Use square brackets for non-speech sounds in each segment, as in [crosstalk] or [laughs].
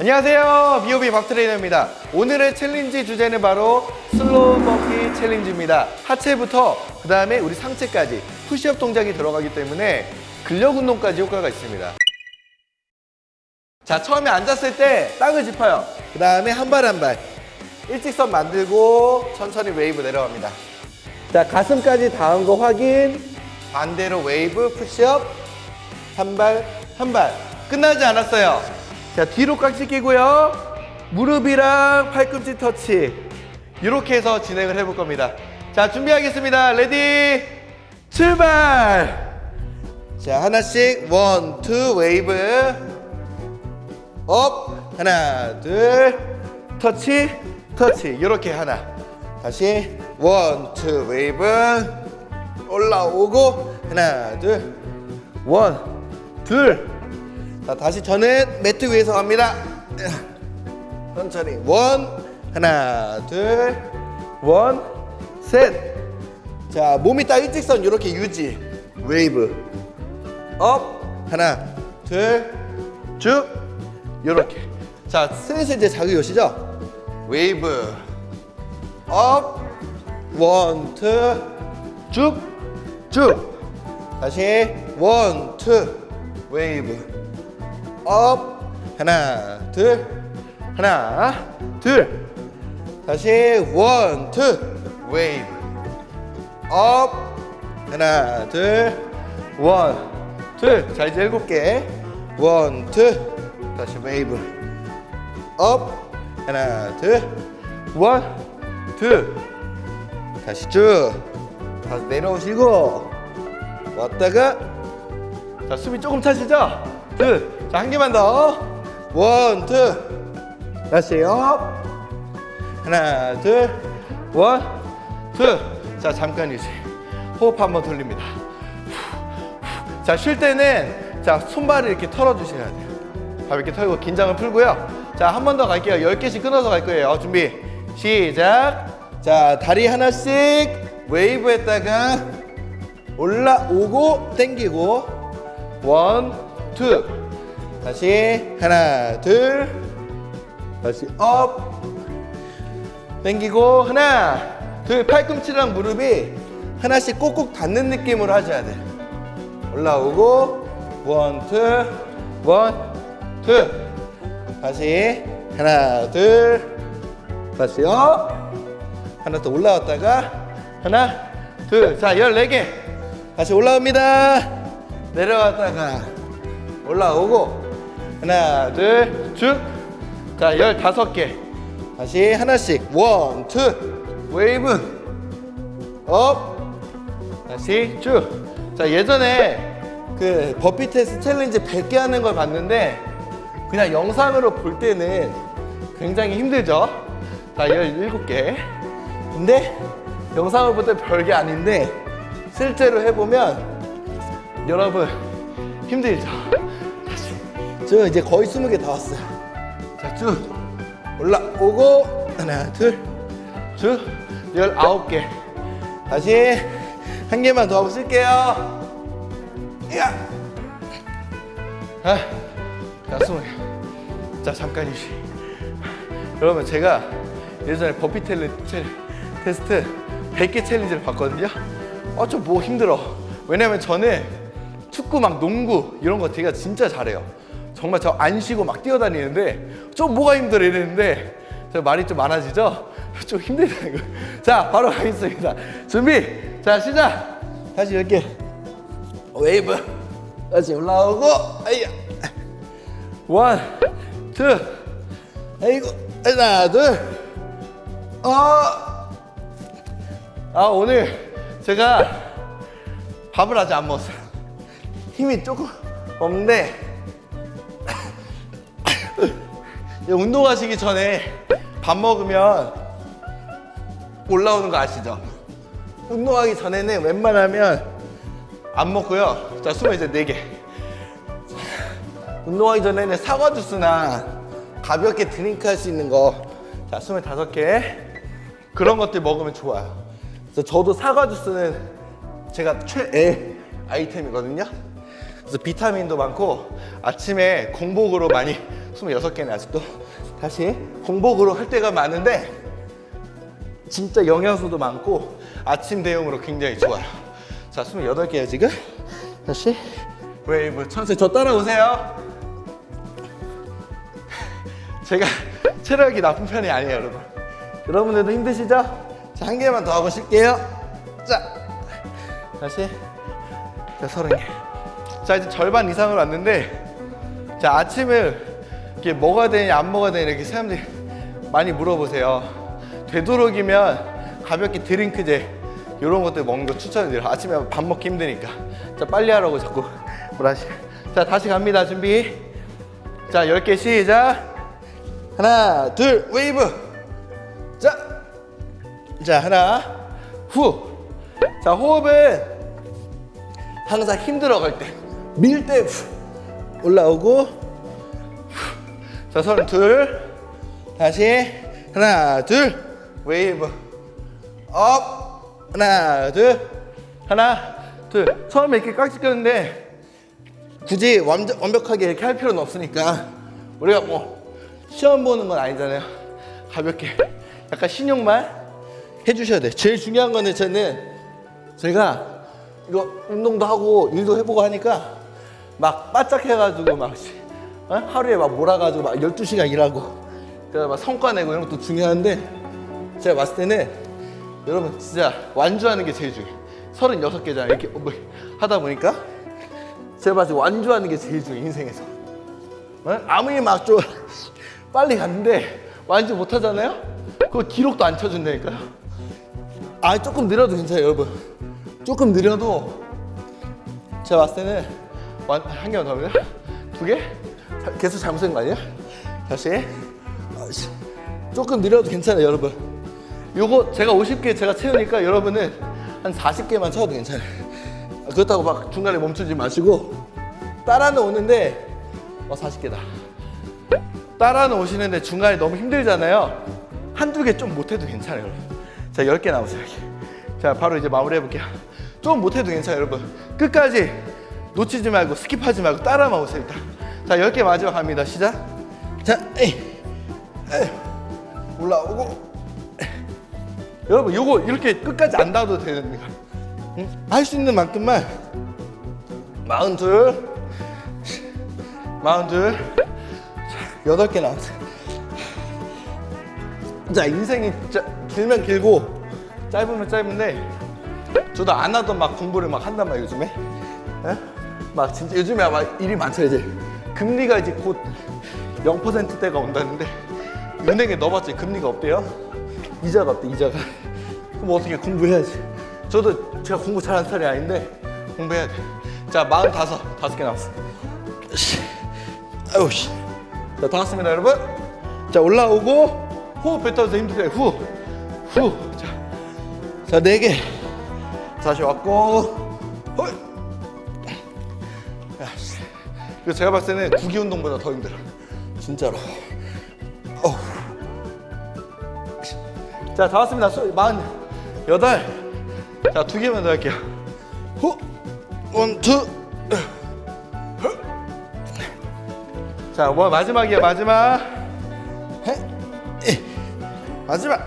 안녕하세요. 비오비 박트레이너입니다. 오늘의 챌린지 주제는 바로 슬로우 버피 챌린지입니다. 하체부터 그 다음에 우리 상체까지 푸시업 동작이 들어가기 때문에 근력 운동까지 효과가 있습니다. 자, 처음에 앉았을 때 땅을 짚어요. 그 다음에 한 발 한 발. 일직선 만들고 천천히 웨이브 내려갑니다. 자, 가슴까지 닿은 거 확인. 반대로 웨이브 푸시업. 한 발, 한 발. 끝나지 않았어요. 자, 뒤로 깍지 끼고요. 무릎이랑 팔꿈치 터치. 이렇게 해서 진행을 해볼 겁니다. 자, 준비하겠습니다. 레디, 출발! 자, 하나씩, 원, 투, 웨이브. 업 하나 둘 터치 터치 이렇게 하나 다시 원 투 웨이브 올라오고 하나 둘 원 둘 자 다시 저는 매트 위에서 갑니다. 천천히. 원 하나 둘 원 셋 자 몸이 딱 일직선 이렇게 유지. 웨이브. 업 하나 둘쭉. 요렇게. 자 슬슬 이제 자기 오시죠? 웨이브. 업. 원 투 쭉 쭉. 다시. 원 투. 웨이브 업 하나 둘. 하나 둘. 다시 원 투 웨이브 업 하나 둘원둘자 이제 일곱 개. 원투 다시 웨이브 업 하나 둘원둘 다시 쭉. 다시 내려오시고. 왔다가 자 숨이 조금 차시죠? 둘 자 한 개만 더 원 투. 다시 업. 하나 둘원둘자 잠깐 유지 호흡 한번 돌립니다. 자 쉴 때는 자 손발을 이렇게 털어주셔야 돼요. 가볍게 털고 긴장을 풀고요. 자 한 번 더 갈게요. 10개씩 끊어서 갈 거예요. 준비. 시작. 자 다리 하나씩 웨이브 했다가 올라오고 당기고. 원 투 다시 하나 둘. 다시 업. 당기고 하나 둘. 팔꿈치랑 무릎이 하나씩 꼭꼭 닿는 느낌으로 하셔야 돼요 올라오고 원투. 원투. 다시 하나 둘. 다시 업. 하나 더 올라왔다가 하나 둘자 14개. 다시 올라옵니다. 내려왔다가 올라오고 하나 둘 쭉자 15개 다시 하나씩 원 투 웨이브 업 다시 쭉. 자 예전에 그 버피 테스 챌린지 100개 하는 걸 봤는데 그냥 영상으로 볼 때는 굉장히 힘들죠. 자 17개. 근데 영상을 볼 때 별게 아닌데 실제로 해보면 여러분 힘들죠. 저 이제 거의 20개 다 왔어요. 자 쭉 올라오고 하나 둘 쭉 19개. 다시 한 개만 더 하고 쓸게요. 야. 아, 자, 스물. 자, 잠깐 휴식. 여러분, 제가 예전에 버피 텔레, 체, 테스트 100개 챌린지를 봤거든요. 어, 좀뭐 힘들어. 왜냐면 저는 축구 막 농구 이런 거 제가 진짜 잘해요. 정말 저 안 쉬고 막 뛰어다니는데 좀 뭐가 힘들어 이랬는데 저 말이 좀 많아지죠? [laughs] 좀 힘들다는 거. 자, 바로 가겠습니다. 준비. 자, 시작. 다시 이렇게 웨이브. 다시 올라오고. 아이야. 원, 투. 아이고. 하나, 둘. 어. 아, 오늘 제가 밥을 아직 안 먹었어요. 힘이 조금 없는데 운동하시기 전에 밥 먹으면 올라오는 거 아시죠? 운동하기 전에는 웬만하면 안 먹고요. 자, 숨을 이제 4개. 운동하기 전에는 사과 주스나 가볍게 드링크 할 수 있는 거. 자, 25개. 그런 것들 먹으면 좋아요. 그래서 저도 사과 주스는 제가 최애 아이템이거든요. 그래서 비타민도 많고 아침에 공복으로 많이 26개네 아직도. 다시 공복으로 할 때가 많은데 진짜 영양소도 많고 아침 대용으로 굉장히 좋아요. 자, 28개야 지금. 다시 웨이브 천천히 저 따라오세요. 제가 체력이 나쁜 편이 아니에요, 여러분. 여러분들도 힘드시죠? 자, 한 개만 더 하고 쉴게요. 자, 다시. 자, 서른 개. 자, 이제 절반 이상으로 왔는데, 자, 아침을 이렇게 먹어야 되냐, 안 먹어야 되냐, 이렇게 사람들이 많이 물어보세요. 되도록이면 가볍게 드링크제, 이런 것들 먹는 거 추천드려요. 아침에 밥 먹기 힘드니까. 자, 빨리 하라고 자꾸 뭐라시. 자, 다시 갑니다. 준비. 자, 10개 시작. 하나, 둘, 웨이브. 자, 자, 하나, 후. 자, 호흡은 항상 힘들어갈 때, 밀 때, 후. 올라오고, 후. 자, 서른 둘. 다시, 하나, 둘, 웨이브. 업. 하나, 둘. 하나, 둘. 처음에 이렇게 깍지 꼈는데, 굳이 완전, 완벽하게 이렇게 할 필요는 없으니까, 우리가 뭐, 시험 보는 건 아니잖아요. 가볍게 약간 신용만 해주셔야 돼요. 제일 중요한 거는 저는 제가 이거 운동도 하고 일도 해보고 하니까 막 바짝 해가지고 막 어? 하루에 막 몰아가지고 막 12시간 일하고 그래서 막 성과 내고 이런 것도 중요한데 제가 봤을 때는 여러분 진짜 완주하는 게 제일 중요해요. 36개잖아요. 이렇게 뭐 하다 보니까 제가 봤을 때 완주하는 게 제일 중요해요. 인생에서. 어? 아무리 막 좀 [laughs] 빨리 갔는데 완주 못 하잖아요? 그거 기록도 안 쳐준다니까요. 아 조금 느려도 괜찮아요, 여러분. 조금 느려도 제가 봤을 때는 완, 한 개만 더 합니다. 두 개? 자, 개수 잘못 센거 아니야? 다시. 아이씨. 조금 느려도 괜찮아요, 여러분. 요거 제가 50개 제가 채우니까 여러분은 한 40개만 쳐도 괜찮아요. 아, 그렇다고 막 중간에 멈추지 마시고 따라는 오는데 어 40개다. 따라는 오시는데 중간에 너무 힘들잖아요. 한두 개 좀 못해도 괜찮아요, 여러분. 자, 10개 남았어요, 이렇게. 자, 바로 이제 마무리 해볼게요. 좀 못해도 괜찮아요, 여러분. 끝까지 놓치지 말고 스킵하지 말고 따라만 오세요, 일단. 자, 10개 마지막 갑니다. 시작. 자, 에이, 에이, 올라오고. 여러분, 요거 이렇게 끝까지 안 닿아도 됩니다. 할수 있는 만큼만 마흔 둘, 마흔 둘, 여덟 개 나왔어요. 자 인생이 진짜 길면 길고 짧으면 짧은데 저도 안 하던 막 공부를 막 한단 말이에요 요즘에. 에? 막 진짜 요즘에 막 일이 많죠 이제 금리가 이제 곧 0%대가 온다는데 은행에 넣어봤지 금리가 없대요. 이자가 없대 이자가. 그럼 어떻게 공부해야지. 저도 제가 공부 잘하는 스타일이 아닌데 공부해야 돼. 자 마흔 다섯 다섯 개 나왔어. 씨. 아유 씨. 자, 다 왔습니다, 여러분. 자, 올라오고 호흡 뱉어서 힘드세요. 후, 후. 자, 자, 네 개. 다시 왔고, 헐. 이거 제가 봤을 때는 구기 운동보다 더 힘들어. 진짜로. 어우. 자, 다 왔습니다. 수- 마흔 여덟. 자, 두 개만 더 할게요. 후, 원, 투. 자, 뭐 마지막이야 마지막. 마지막.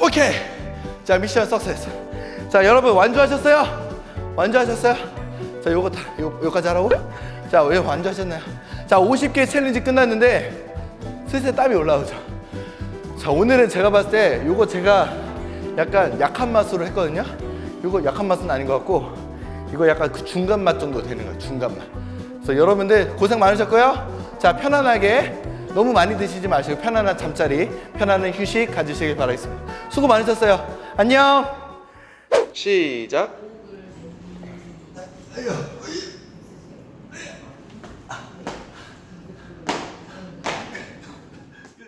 오케이. 자, 미션 석세스. 자, 여러분 완주하셨어요? 완주하셨어요? 자, 요거 다 요, 요까지 하라고? 자, 왜 완주하셨나요? 자, 50개 챌린지 끝났는데 슬슬 땀이 올라오죠. 자, 오늘은 제가 봤을 때 요거 제가 약간 약한 맛으로 했거든요. 요거 약한 맛은 아닌 것 같고 이거 약간 그 중간 맛 정도 되는 거예요. 중간 맛. 그래서 여러분들 고생 많으셨고요. 자, 편안하게 너무 많이 드시지 마시고 편안한 잠자리, 편안한 휴식 가지시길 바라겠습니다. 수고 많으셨어요. 안녕. 시작. 哎呀。